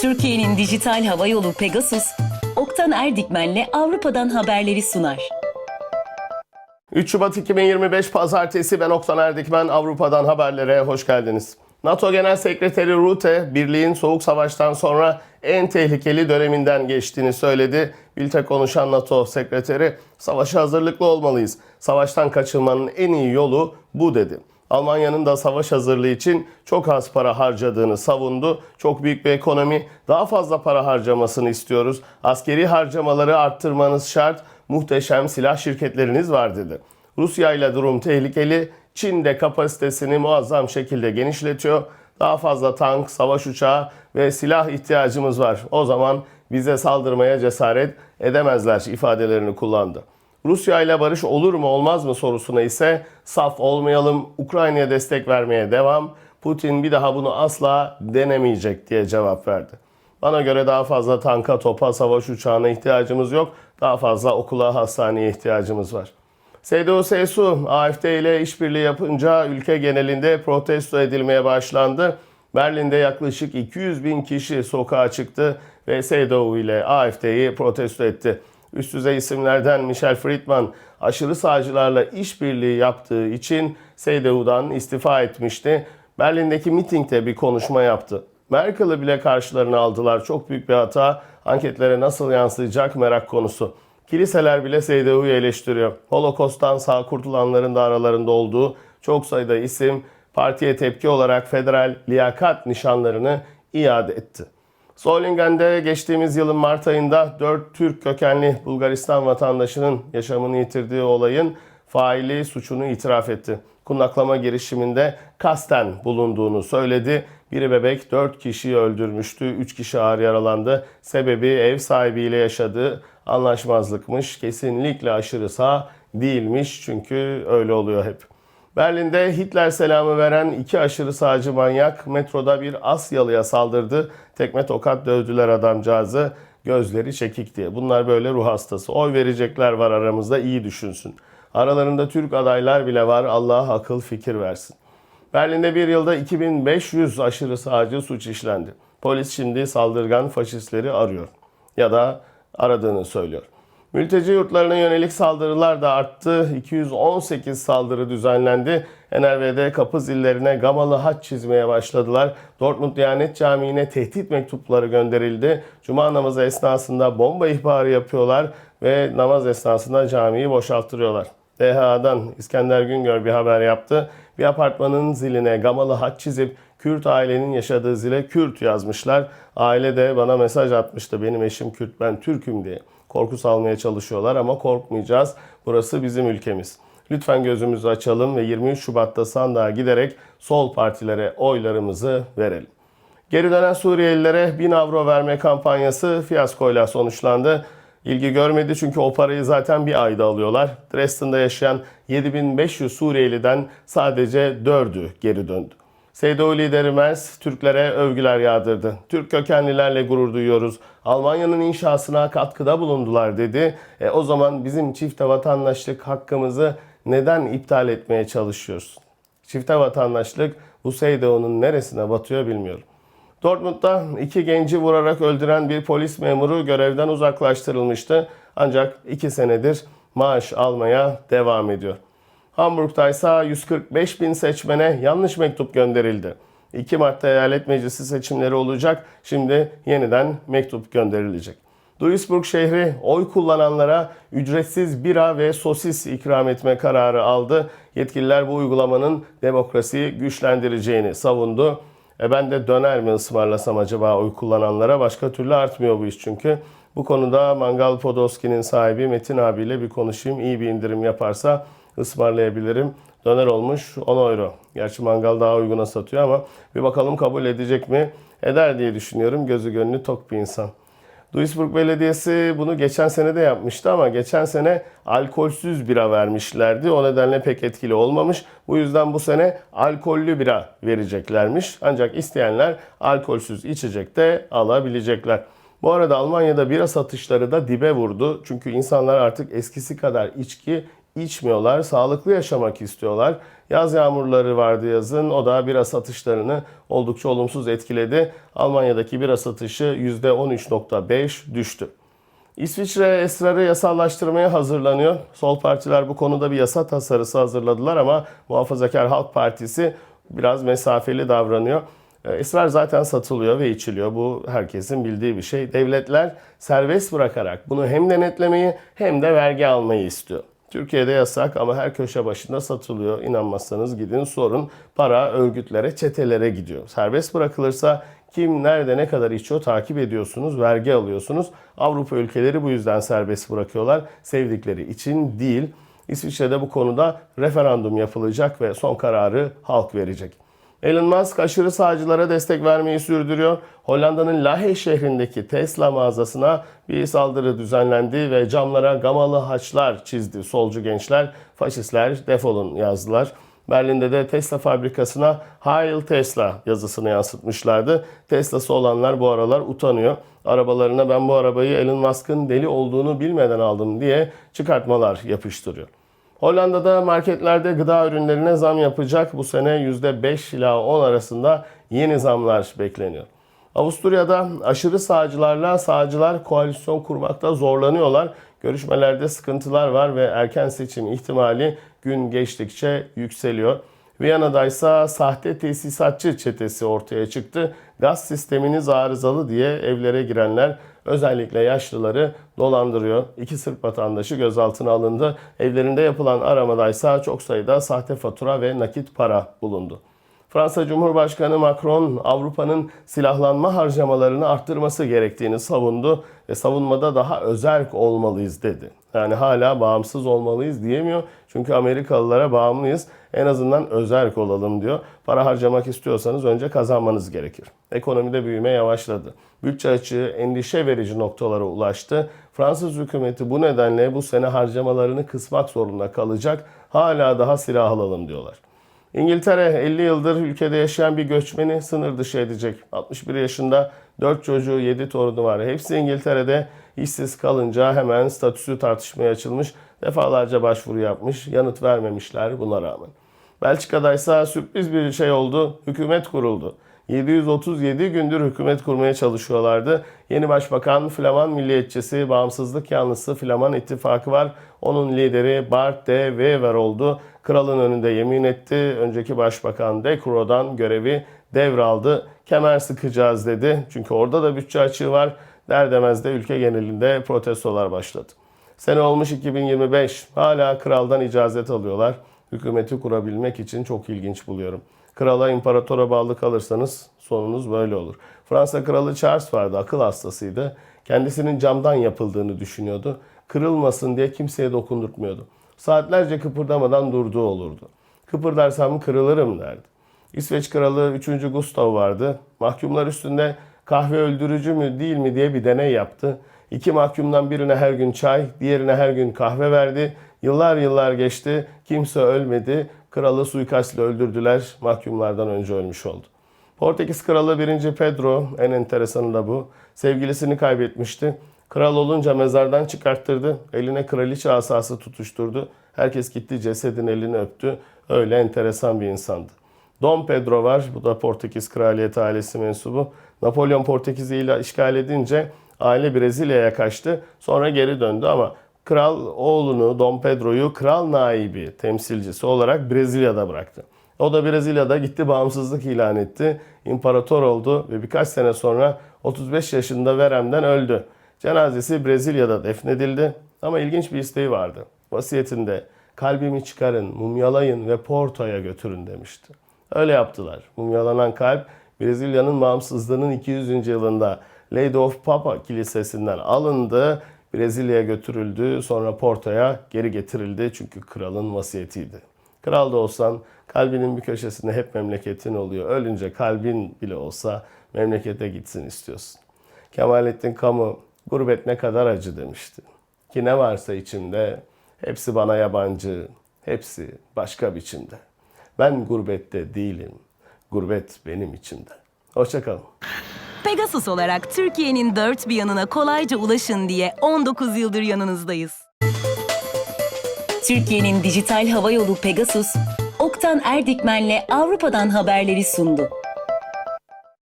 Türkiye'nin dijital hava yolu Pegasus, Oktan Erdikmen'le Avrupa'dan haberleri sunar. 3 Şubat 2025 Pazartesi ben Oktan Erdikmen Avrupa'dan haberlere hoş geldiniz. NATO Genel Sekreteri Rutte, birliğin soğuk savaştan sonra en tehlikeli döneminden geçtiğini söyledi. Bilte konuşan NATO Sekreteri, savaşa hazırlıklı olmalıyız. Savaştan kaçınmanın en iyi yolu bu dedi. Almanya'nın da savaş hazırlığı için çok az para harcadığını savundu. Çok büyük bir ekonomi, daha fazla para harcamasını istiyoruz. Askeri harcamaları arttırmanız şart. Muhteşem silah şirketleriniz var dedi. Rusya ile durum tehlikeli. Çin de kapasitesini muazzam şekilde genişletiyor. Daha fazla tank, savaş uçağı ve silah ihtiyacımız var. O zaman bize saldırmaya cesaret edemezler ifadelerini kullandı. Rusya ile barış olur mu olmaz mı sorusuna ise saf olmayalım, Ukrayna'ya destek vermeye devam, Putin bir daha bunu asla denemeyecek diye cevap verdi. Bana göre daha fazla tanka, topa, savaş uçağına ihtiyacımız yok. Daha fazla okula, hastaneye ihtiyacımız var. CDU-CSU, AFD ile işbirliği yapınca ülke genelinde protesto edilmeye başlandı. Berlin'de yaklaşık 200 bin kişi sokağa çıktı ve CDU ile AFD'yi protesto etti. Üst düzey isimlerden Michel Friedman aşırı sağcılarla işbirliği yaptığı için CDU'dan istifa etmişti. Berlin'deki mitingde bir konuşma yaptı. Merkel'ı bile karşılarına aldılar. Çok büyük bir hata. Anketlere nasıl yansıyacak merak konusu. Kiliseler bile CDU'yu eleştiriyor. Holokost'tan sağ kurtulanların da aralarında olduğu çok sayıda isim partiye tepki olarak federal liyakat nişanlarını iade etti. Solingen'de geçtiğimiz yılın Mart ayında 4 Türk kökenli Bulgaristan vatandaşının yaşamını yitirdiği olayın faili suçunu itiraf etti. Kundaklama girişiminde kasten bulunduğunu söyledi. Biri bebek 4 kişiyi öldürmüştü, 3 kişi ağır yaralandı. Sebebi ev sahibiyle yaşadığı anlaşmazlıkmış. Kesinlikle aşırı sağ değilmiş çünkü öyle oluyor hep. Berlin'de Hitler selamı veren iki aşırı sağcı manyak metroda bir Asyalıya saldırdı. Tekme tokat dövdüler adamcağızı. Gözleri çekik diye. Bunlar böyle ruh hastası. Oy verecekler var aramızda iyi düşünsün. Aralarında Türk adaylar bile var. Allah akıl fikir versin. Berlin'de bir yılda 2500 aşırı sağcı suç işlendi. Polis şimdi saldırgan faşistleri arıyor. Ya da aradığını söylüyor. Mülteci yurtlarına yönelik saldırılar da arttı. 218 saldırı düzenlendi. NRV'de kapı zillerine gamalı haç çizmeye başladılar. Dortmund Diyanet Camii'ne tehdit mektupları gönderildi. Cuma namazı esnasında bomba ihbarı yapıyorlar ve namaz esnasında camiyi boşalttırıyorlar. DHA'dan İskender Güngör bir haber yaptı. Bir apartmanın ziline gamalı haç çizip Kürt ailenin yaşadığı zile Kürt yazmışlar. Aile de bana mesaj atmıştı. Benim eşim Kürt, ben Türk'üm diye. Korku salmaya çalışıyorlar ama korkmayacağız. Burası bizim ülkemiz. Lütfen gözümüzü açalım ve 23 Şubat'ta sandığa giderek sol partilere oylarımızı verelim. Geri dönen Suriyelilere 1000 avro verme kampanyası fiyaskoyla sonuçlandı. İlgi görmedi çünkü o parayı zaten bir ayda alıyorlar. Dresden'de yaşayan 7500 Suriyeliden sadece 4'ü geri döndü. CDU lideri Merz Türklere övgüler yağdırdı. Türk kökenlilerle gurur duyuyoruz. Almanya'nın inşasına katkıda bulundular dedi. E, o zaman bizim çifte vatandaşlık hakkımızı neden iptal etmeye çalışıyoruz? Çifte vatandaşlık bu CDU'nun neresine batıyor bilmiyorum. Dortmund'da iki genci vurarak öldüren bir polis memuru görevden uzaklaştırılmıştı. Ancak iki senedir maaş almaya devam ediyor. Hamburg'da ise 145 bin seçmene yanlış mektup gönderildi. 2 Mart'ta eyalet meclisi seçimleri olacak. Şimdi yeniden mektup gönderilecek. Duisburg şehri oy kullananlara ücretsiz bira ve sosis ikram etme kararı aldı. Yetkililer bu uygulamanın demokrasiyi güçlendireceğini savundu. E ben de döner mi ısmarlasam acaba oy kullananlara? Başka türlü artmıyor bu iş çünkü. Bu konuda Mangal Podolski'nin sahibi Metin abiyle bir konuşayım. İyi bir indirim yaparsa ısmarlayabilirim. Döner olmuş 10 euro. Gerçi mangal daha uyguna satıyor ama bir bakalım kabul edecek mi? Eder diye düşünüyorum. Gözü gönlü tok bir insan. Duisburg Belediyesi bunu geçen sene de yapmıştı ama geçen sene alkolsüz bira vermişlerdi. O nedenle pek etkili olmamış. Bu yüzden bu sene alkollü bira vereceklermiş. Ancak isteyenler alkolsüz içecek de alabilecekler. Bu arada Almanya'da bira satışları da dibe vurdu. Çünkü insanlar artık eskisi kadar içki içmiyorlar, sağlıklı yaşamak istiyorlar. Yaz yağmurları vardı yazın. O da bira satışlarını oldukça olumsuz etkiledi. Almanya'daki bira satışı %13.5 düştü. İsviçre esrarı yasallaştırmaya hazırlanıyor. Sol partiler bu konuda bir yasa tasarısı hazırladılar ama Muhafazakar Halk Partisi biraz mesafeli davranıyor. E, Esrar zaten satılıyor ve içiliyor. Bu herkesin bildiği bir şey. Devletler serbest bırakarak bunu hem denetlemeyi hem de vergi almayı istiyor. Türkiye'de yasak ama her köşe başında satılıyor. İnanmazsanız gidin sorun. Para örgütlere, çetelere gidiyor. Serbest bırakılırsa kim nerede ne kadar içiyor takip ediyorsunuz, vergi alıyorsunuz. Avrupa ülkeleri bu yüzden serbest bırakıyorlar. Sevdikleri için değil. İsviçre'de bu konuda referandum yapılacak ve son kararı halk verecek. Elon Musk aşırı sağcılara destek vermeyi sürdürüyor. Hollanda'nın Lahey şehrindeki Tesla mağazasına bir saldırı düzenlendi ve camlara gamalı haçlar çizdi solcu gençler. Faşistler defolun yazdılar. Berlin'de de Tesla fabrikasına Heil Tesla yazısını yansıtmışlardı. Tesla'sı olanlar bu aralar utanıyor. Arabalarına ben bu arabayı Elon Musk'ın deli olduğunu bilmeden aldım diye çıkartmalar yapıştırıyor. Hollanda'da marketlerde gıda ürünlerine zam yapacak. Bu sene %5 ila 10 arasında yeni zamlar bekleniyor. Avusturya'da aşırı sağcılarla sağcılar koalisyon kurmakta zorlanıyorlar. Görüşmelerde sıkıntılar var ve erken seçim ihtimali gün geçtikçe yükseliyor. Viyana'da ise sahte tesisatçı çetesi ortaya çıktı. Gaz sisteminiz arızalı diye evlere girenler özellikle yaşlıları dolandırıyor. İki Sırp vatandaşı gözaltına alındı. Evlerinde yapılan aramadaysa çok sayıda sahte fatura ve nakit para bulundu. Fransa Cumhurbaşkanı Macron Avrupa'nın silahlanma harcamalarını arttırması gerektiğini savundu ve savunmada daha özerk olmalıyız dedi. Yani hala bağımsız olmalıyız diyemiyor. Çünkü Amerikalılara bağımlıyız. En azından özerk olalım diyor. Para harcamak istiyorsanız önce kazanmanız gerekir. Ekonomide büyüme yavaşladı. Bütçe açığı endişe verici noktalara ulaştı. Fransız hükümeti bu nedenle bu sene harcamalarını kısmak zorunda kalacak. Hala daha silah alalım diyorlar. İngiltere 50 yıldır ülkede yaşayan bir göçmeni sınır dışı edecek. 61 yaşında 4 çocuğu 7 torunu var. Hepsi İngiltere'de işsiz kalınca hemen statüsü tartışmaya açılmış. Defalarca başvuru yapmış. Yanıt vermemişler buna rağmen. Belçika'da ise sürpriz bir şey oldu. Hükümet kuruldu. 737 gündür hükümet kurmaya çalışıyorlardı. Yeni başbakan Flaman milliyetçisi, bağımsızlık yanlısı Flaman ittifakı var. Onun lideri Bart de Wever oldu. Kralın önünde yemin etti. Önceki başbakan De Croo'dan görevi devraldı. Kemer sıkacağız dedi. Çünkü orada da bütçe açığı var. Der demez de ülke genelinde protestolar başladı. Sene olmuş 2025. Hala kraldan icazet alıyorlar. Hükümeti kurabilmek için çok ilginç buluyorum. Krala, imparatora bağlı kalırsanız sonunuz böyle olur. Fransa kralı Charles vardı, akıl hastasıydı. Kendisinin camdan yapıldığını düşünüyordu. Kırılmasın diye kimseye dokundurtmuyordu. Saatlerce kıpırdamadan durduğu olurdu. Kıpırdarsam kırılırım derdi. İsveç kralı 3. Gustav vardı. Mahkumlar üstünde kahve öldürücü mü değil mi diye bir deney yaptı. İki mahkumdan birine her gün çay, diğerine her gün kahve verdi. Yıllar yıllar geçti. Kimse ölmedi. Kralı suikastla öldürdüler. Mahkumlardan önce ölmüş oldu. Portekiz kralı 1. Pedro, en enteresanı da bu. Sevgilisini kaybetmişti. Kral olunca mezardan çıkarttırdı. Eline kraliçe asası tutuşturdu. Herkes gitti cesedin elini öptü. Öyle enteresan bir insandı. Dom Pedro var. Bu da Portekiz kraliyeti ailesi mensubu. Napolyon Portekiz'i işgal edince aile Brezilya'ya kaçtı. Sonra geri döndü ama kral oğlunu Dom Pedro'yu kral naibi temsilcisi olarak Brezilya'da bıraktı. O da Brezilya'da gitti bağımsızlık ilan etti. İmparator oldu ve birkaç sene sonra 35 yaşında veremden öldü. Cenazesi Brezilya'da defnedildi ama ilginç bir isteği vardı. Vasiyetinde kalbimi çıkarın, mumyalayın ve Porto'ya götürün demişti. Öyle yaptılar. Mumyalanan kalp Brezilya'nın bağımsızlığının 200. yılında Lady of Papa Kilisesi'nden alındı. Brezilya'ya götürüldü. Sonra Porto'ya geri getirildi. Çünkü kralın vasiyetiydi. Kral da olsan kalbinin bir köşesinde hep memleketin oluyor. Ölünce kalbin bile olsa memlekete gitsin istiyorsun. Kemalettin Kamu gurbet ne kadar acı demişti. Ki ne varsa içimde hepsi bana yabancı, hepsi başka biçimde. Ben gurbette değilim, gurbet benim içimde. Hoşçakalın. Pegasus olarak Türkiye'nin dört bir yanına kolayca ulaşın diye 19 yıldır yanınızdayız. Türkiye'nin dijital havayolu Pegasus, Oktan Erdikmen'le Avrupa'dan haberleri sundu.